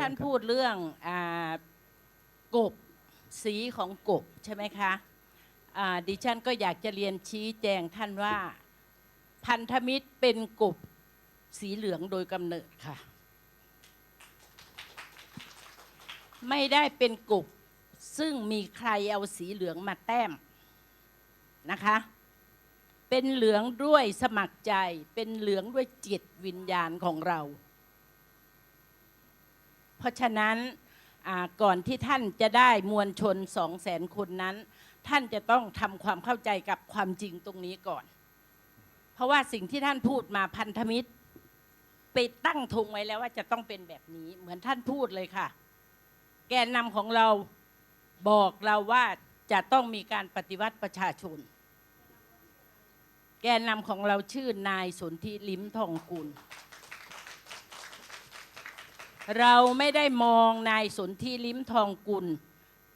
ท่านพูดเรื่องอากบสีของกบใช่ไหมคะอ่าดิฉันก็อยากจะเรียนชี้แจงท่านว่า พันธมิตรเป็นกบสีเหลืองโดยกำเนิดค่ะ ไม่ได้เป็นกบซึ่งมีใครเอาสีเหลืองมาแต้มนะคะ เป็นเหลืองด้วยสมัครใจ เป็นเหลืองด้วยจิตวิญญาณของเราเพ ราะฉะนั้นก่อนที่ท่านจะได้มวลชนสองแสนคนนั้น ท่านจะต้องทำความเข้าใจกับความจริงตรงนี้ก่อน เพราะว่าสิ่งที่ท่านพูดมาพันธมิตรไปตั้งธงไว้แล้วว่าจะต้องเป็นแบบนี้เหมือนท่านพูดเลยค่ะ แกนนำของเราบอกเราว่าจะต้องมีการปฏิวัติประชาชน แกนนำของเราชื่อนายสนธิลิ้มทองกุล เราไม่ได้มองนายสนธิลิ้มทองกุล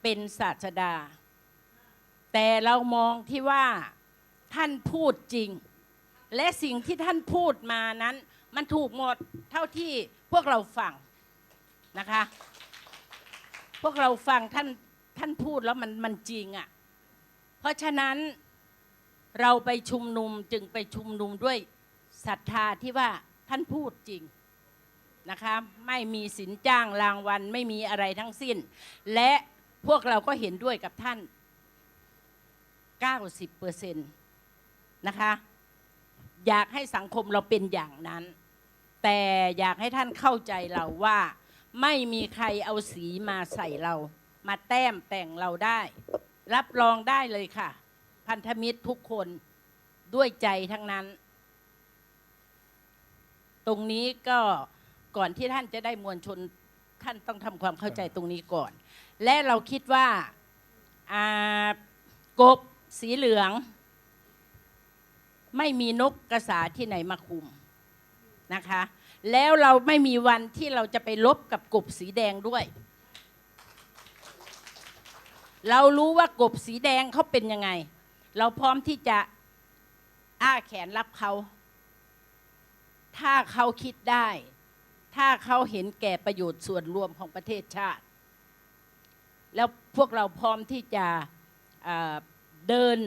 เป็นศาสดา แต่เรามองที่ว่าท่านพูดจริง และสิ่งที่ท่านพูดมานั้น มันถูกหมดเท่าที่พวกเราฟังนะคะ พวกเราฟังท่านท่านพูดแล้วมันมันจริงอะ่ะ เพราะฉะนั้นเราไปชุมนุมจึงไปชุมนุมด้วยศรัทธาที่ว่าท่านพูดจริง นะคะไม่มีสินจ้างรางวัลไม่มีอะไรทั้งสิ้น และพวกเราก็เห็นด้วยกับท่าน 90%นะคะอยากให้สังคมเราเป็นอย่างนั้น แต่อยากให้ท่านเข้าใจเราว่า ไม่มีใครเอาสีมาใส่เรา มาแต้มแต่งเราได้ รับรองได้เลยค่ะ พันธมิตรทุกคนด้วยใจทั้งนั้น ตรงนี้ก็ ก่อนที่ท่านจะได้มวลชนท่านต้องทำความเข้าใจตรงนี้ก่อน และเราคิดว่ากบสีเหลือง ไม่มีนกกระสาที่ไหนมาคุมนะคะ แล้วเราไม่มีวันที่เราจะไปลบกับกบสีแดงด้วย เรารู้ว่ากบสีแดงเขาเป็นยังไง เราพร้อมที่จะอ้าแขนรับเขา ถ้าเขาคิดได้ ถ้าเขาเห็นแก่ประโยชน์ส่วนรวมของประเทศชาติ แล้วพวกเราพร้อมที่จะเดิน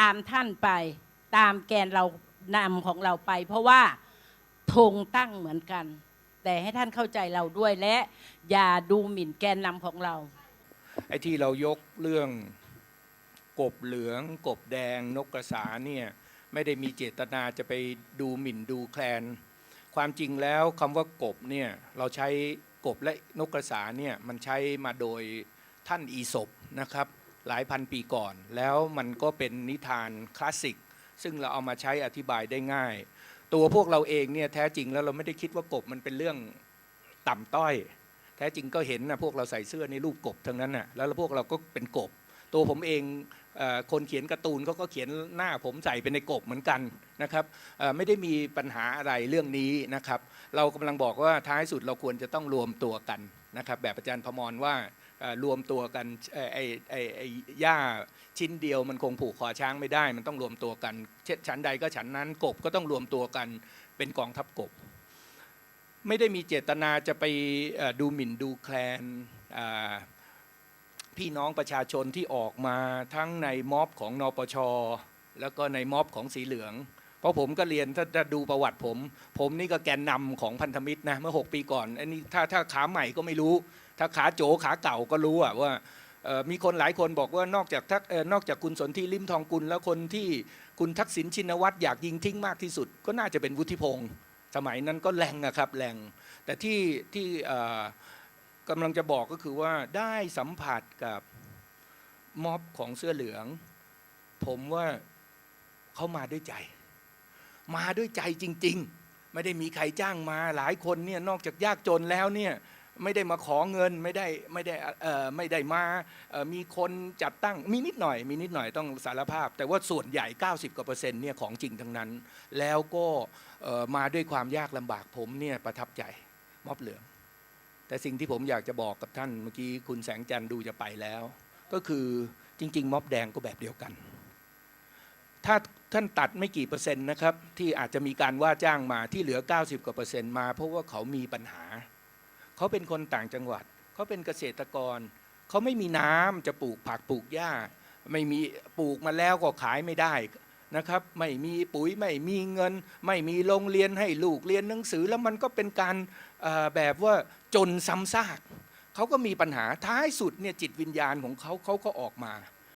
ตามท่านไป ตามแกนเรานำของเราไป เพราะว่าธงตั้งเหมือนกัน แต่ให้ท่านเข้าใจเราด้วยและอย่าดูหมิ่นแกนนำของเรา ไอ้ที่เรายกเรื่องกบเหลือง กบแดงนกกระสาเนี่ยไม่ได้มีเจตนาจะไปดูหมิ่นดูแคลน ความจริงแล้วคำว่ากบเนี่ยเราใช้กบและนกกระสาเนี่ยมันใช้มาโดยท่านอีศบนะครับหลายพันปีก่อน แล้วมันก็เป็นนิทานคลาสสิก ซึ่งเราเอามาใช้อธิบายได้ง่าย ตัวพวกเราเองเนี่ยแท้จริงแล้วเราไม่ได้คิดว่ากบมันเป็นเรื่องต่ำต้อย แท้จริงก็เห็นนะพวกเราใส่เสื้อในรูปกบทั้งนั้นน่ะแล้วพวกเราก็เป็นกบ ตัวผมเอง คนเขียนการ์ตูนเขาก็เขียนหน้าผมใส่เป็นในกบเหมือนกันนะครับไม่ได้มีปัญหาอะไรเรื่องนี้นะครับ เรากำลังบอกว่าท้ายสุดเราควรจะต้องรวมตัวกันนะครับแบบอาจารย์พมรว่ารวมตัวกันไอ้ไอ้ไอ้หญ้าชิ้นเดียวมันคงผูกคอช้างไม่ได้ มันต้องรวมตัวกันเช่นฉันใดก็ฉันนั้นกบก็ต้องรวมตัวกันเป็นกองทัพกบ ไม่ได้มีเจตนาจะไปดูหมิ่นดูแคลน พี่น้องประชาชนที่ออกมาทั้งในม็อบของนปช แล้วก็ในม็อบของสีเหลือง เพราะผมก็เรียนถ้าดูประวัติผม ผมนี่ก็แกนนำของพันธมิตรนะเมื่อ 6 ปีก่อนอันนี้ถ้าถ้าขาใหม่ก็ไม่รู้ ถ้าขาโจขาเก่าก็รู้อะว่ามีคนหลายคนบอกว่านอกจากทักนอกจากคุณสนธิลิมทองกุล แล้วคนที่คุณทักษิณชินวัตรอยากยิงทิ้งมากที่สุด ก็น่าจะเป็นวุฒิพงศ์สมัยนั้นก็แรงนะครับแรงแต่ที่ที่ กำลังจะบอกก็คือว่าได้สัมผัสกับม็อบของเสื้อเหลือง ผมว่าเขามาด้วยใจ มาด้วยใจจริง ๆ ไม่ได้มีใครจ้างมาหลายคนเนี่ยนอกจากยากจนแล้วเนี่ยไม่ได้มาขอเงินไม่ได้ไม่ได้ไม่ได้มามีคนจัดตั้งมีนิดหน่อย มีนิดหน่อยต้องสารภาพ แต่ว่าส่วนใหญ่ 90กว่าเปอร์เซ็นต์เนี่ยของจริงทั้งนั้น แล้วก็มาด้วยความยากลำบากผมเนี่ยประทับใจม็อบเหลือง แต่สิ่งที่ผมอยากจะบอกกับท่านเมื่อกี้คุณแสงจันทร์ดูจะไปแล้ว ก็คือจริง ๆ ม็อบแดงก็แบบเดียวกัน ถ้าท่านตัดไม่กี่เปอร์เซ็นต์นะครับ ที่อาจจะมีการว่าจ้างมาที่เหลือ 90กว่าเปอร์เซ็นต์มาเพราะว่าเขามีปัญหา เขาเป็นคนต่างจังหวัด เขาเป็นเกษตรกร เขาไม่มีน้ำจะปลูกผักปลูกหญ้า ไม่มีปลูกมาแล้วก็ขายไม่ได้ นะครับ ไม่มีปุ๋ยไม่มีเงิน ไม่มีโรงเรียนให้ลูกเรียนหนังสือ แล้วมันก็เป็นการแบบว่าจนซ้ำซากเขาก็มีปัญหาท้ายสุดเนี่ยจิตวิญญาณของเขาเขาก็ออกมา